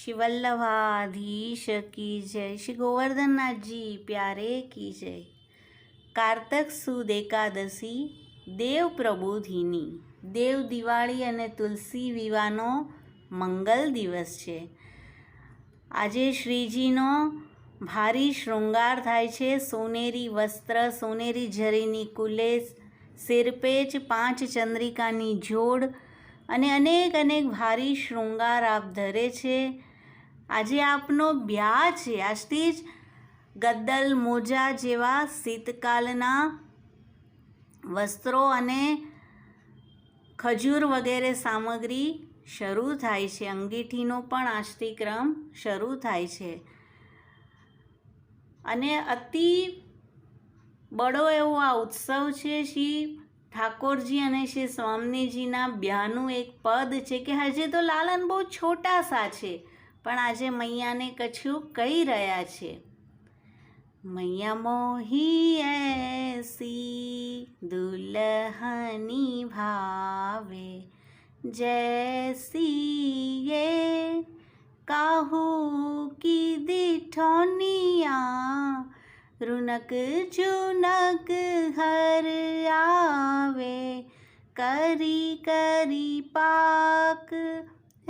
શ્રી કી જય. શ્રી ગોવર્ધનનાથજી, પ્યારે કી જય. કારતક સુદ એકાદશી, દેવ પ્રબોધિની. દેવ દિવાળી અને તુલસી વિવાહનો મંગલ દિવસ છે. આજે શ્રીજીનો ભારી શૃંગાર થાય છે. સોનેરી વસ્ત્ર, સોનેરી ઝરીની કુલેસ સિરપેચ પાંચ ચંદ્રિકાની જોડ અને અનેક અનેક ભારી શૃંગાર આપ ધરે છે. આજે આપનો બ્યા છે. આજથી જ ગદ્દલ મોજા જેવા શીતકાલના વસ્ત્રો અને ખજૂર વગેરે સામગ્રી શરૂ થાય છે. અંગીઠીનો પણ આજથી ક્રમ શરૂ થાય છે. અને અતિ બડો એવો આ ઉત્સવ છે શ્રી ઠાકોરજી અને શ્રી સ્વામીજીના બ્યાનું એક પદ છે કે હજી તો લાલન બહુ છોટા સા છે, પણ આજે મૈયાને કછું કહી રહ્યા છે. મૈયા મોહી એસી દુલહની ભાવે જૈસી એ કાહુ કી દીઠોનિયા रुनक जुनक हर आवे करी करी पाक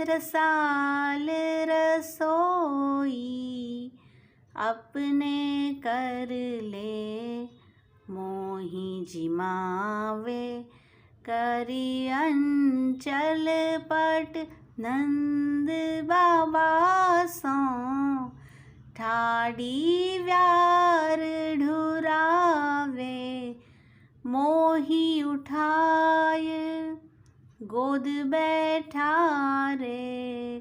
रसाल रसोई अपने कर ले मोही जिमावे કરી અંચલ પટ નંદ બાબા સો ઠાડી ગોદ બેઠા રે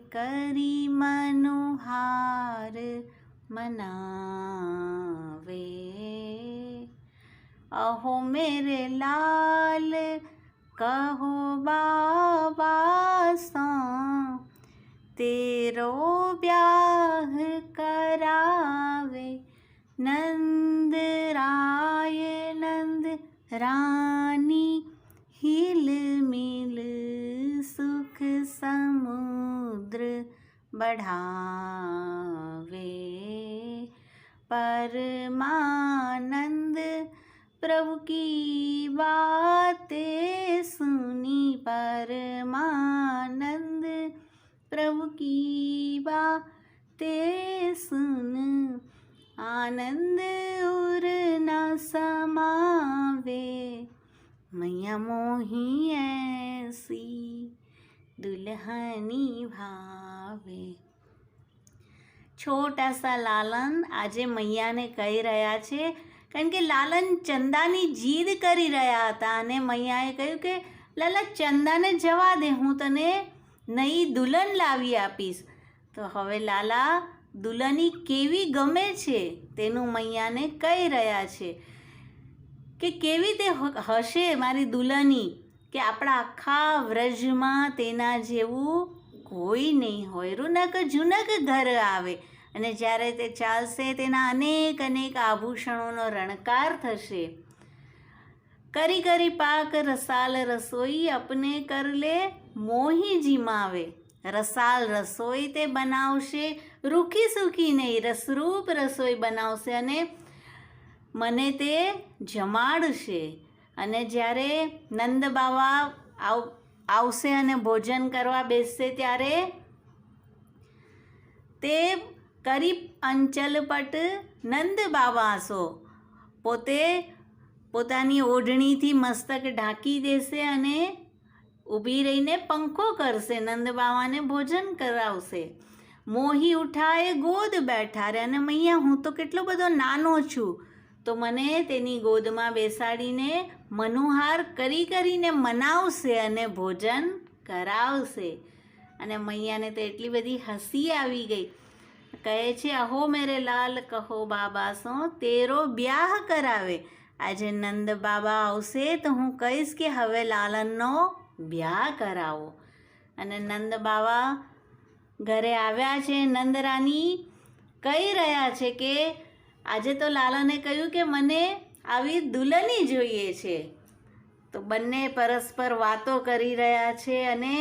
કરી મનોહાર મનાવે અહો મેરે લાલ કહો બાબા સો તેરો બ્યાહ કરાવે નંદ રાય નંદ રામ बढ़ावे परमानंद प्रभु की बातें सुनी परमानंद प्रभु की बातें सुन आनंद उर न समावे मैया मोही ऐसी दुल्हनी भावे છોટા સા લાલન આજે મૈયાને કહી રહ્યા છે, કારણ કે લાલન ચંદાની જીદ કરી રહ્યા હતા અને મૈયાએ કહ્યું કે, લાલા, ચંદાને જવા દે, હું તને નહીં દુલ્હન લાવી આપીશ. તો હવે લાલા દુલ્હની કેવી ગમે છે તેનું મૈયાને કહી રહ્યા છે કે કેવી તે હશે મારી દુલ્હની, કે આપણા આખા વ્રજમાં તેના જેવું કોઈ નહીં હોય. રૂનક જુનક ઘર આવે. અને જ્યારે તે ચાલશે, તેના અનેક અનેક આભૂષણોનો રણકાર થશે. કરી કરી પાક રસાલ રસોઈ અપને કર લે, મોહી જીમાવે. રસાલ રસોઈ તે બનાવશે, રૂખી સૂખી નહીં, રસરૂપ રસોઈ બનાવશે અને મને તે જમાડશે. અને જ્યારે નંદ બાવા આવ આવશે અને ભોજન કરવા બેસશે ત્યારે? તે કરી અંચલપટ નંદ બાવાસો પોતે પોતાની ઓઢણીથી મસ્તક ઢાંકી દેશે અને ઊભી રહીને પંખો કરશે. નંદ બાવાને ભોજન કરાવશે. મોહી ઉઠાએ ગોદ બેઠા. રે અને મૈયા, હું તો કેટલો બધો નાનો છું. તો મને તેની ગોદમાં બેસાડીને મનોહાર કરી કરીને મનાવશે અને ભોજન કરાવશે. અને મૈયાને તો એટલી બધી હસી આવી ગઈ. કહે છે, અહો મેરે લાલ, કહો બાબા સો, તેરો બ્યાહ કરાવે. આજે નંદ બાબા આવશે તો હું કહીશ કે હવે લાલનનો બ્યાહ કરાવો. અને નંદ બાબા ઘરે આવ્યા છે. નંદરાની કહી રહ્યા છે કે આજે તો લાલાને કહ્યું કે મને આવી દુલ્હની જોઈએ છે. તો બંને પરસ્પર વાતો કરી રહ્યા છે અને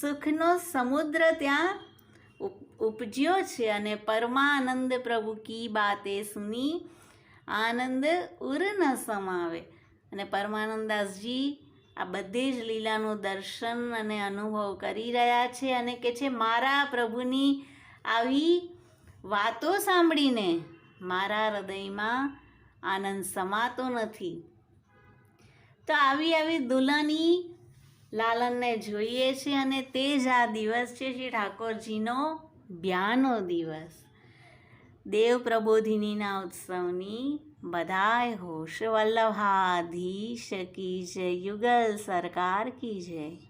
સુખનો સમુદ્ર ત્યાં ઉપજ્યો છે અને પરમાનંદ પ્રભુ કી બાતે સુની આનંદ ઉર ન સમાવે. અને પરમાનંદાસજી આ બધી જ લીલાનું દર્શન અને અનુભવ કરી રહ્યા છે અને કે છે, મારા પ્રભુની આવી વાતો સાંભળીને મારા હૃદયમાં આનંદ સમાતો નથી. તો આવી આવી દુલ્હની લાલનને જોઈએ છે અને તે જ આ દિવસ છે શ્રી ઠાકોરજીનો બ્યાનો દિવસ. દેવ પ્રબોધિનીના ઉત્સવની બધાય હોશ વલ્લભાધીશ કી જય, યુગલ સરકાર કી જય.